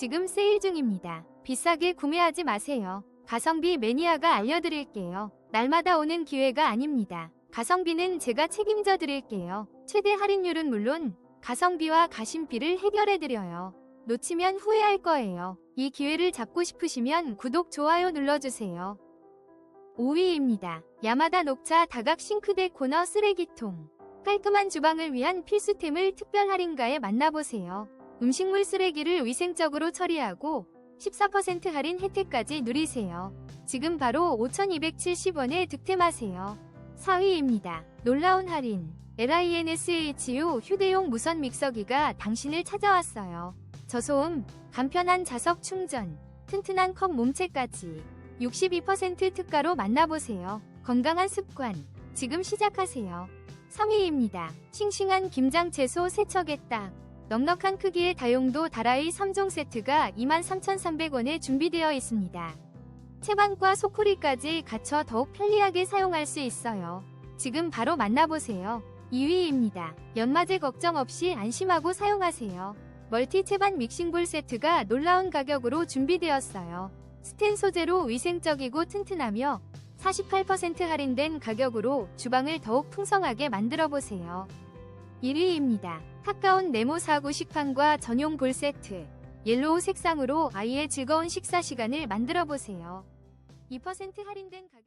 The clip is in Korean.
지금 세일 중입니다. 비싸게 구매하지 마세요. 가성비 매니아가 알려드릴게요. 날마다 오는 기회가 아닙니다. 가성비는 제가 책임져 드릴게요. 최대 할인율은 물론 가성비와 가심비를 해결해 드려요. 놓치면 후회할 거예요. 이 기회를 잡고 싶으시면 구독, 좋아요 눌러주세요. 5위입니다. 야마다 녹차 다각 싱크대 코너 쓰레기통. 깔끔한 주방을 위한 필수템을 특별 할인가에 만나보세요. 음식물 쓰레기를 위생적으로 처리하고 14% 할인 혜택까지 누리세요. 지금 바로 5,270원에 득템하세요. 4위입니다. 놀라운 할인. LINSHU 휴대용 무선 믹서기가 당신을 찾아왔어요. 저소음, 간편한 자석 충전, 튼튼한 컵 몸체까지 62% 특가로 만나보세요. 건강한 습관, 지금 시작하세요. 3위입니다. 싱싱한 김장 채소 세척에 딱. 넉넉한 크기의 다용도 다라이 3종 세트가 23,300원에 준비되어 있습니다. 채반과 소쿠리까지 갖춰 더욱 편리하게 사용할 수 있어요. 지금 바로 만나보세요. 2위입니다. 연마제 걱정 없이 안심하고 사용하세요. 멀티 채반 믹싱볼 세트가 놀라운 가격으로 준비되었어요. 스텐 소재로 위생적이고 튼튼하며 48% 할인된 가격으로 주방을 더욱 풍성하게 만들어 보세요. 1위입니다. 타까운 네모 사구 식판과 전용 볼 세트. 옐로우 색상으로 아이의 즐거운 식사 시간을 만들어 보세요. 2% 할인된 가격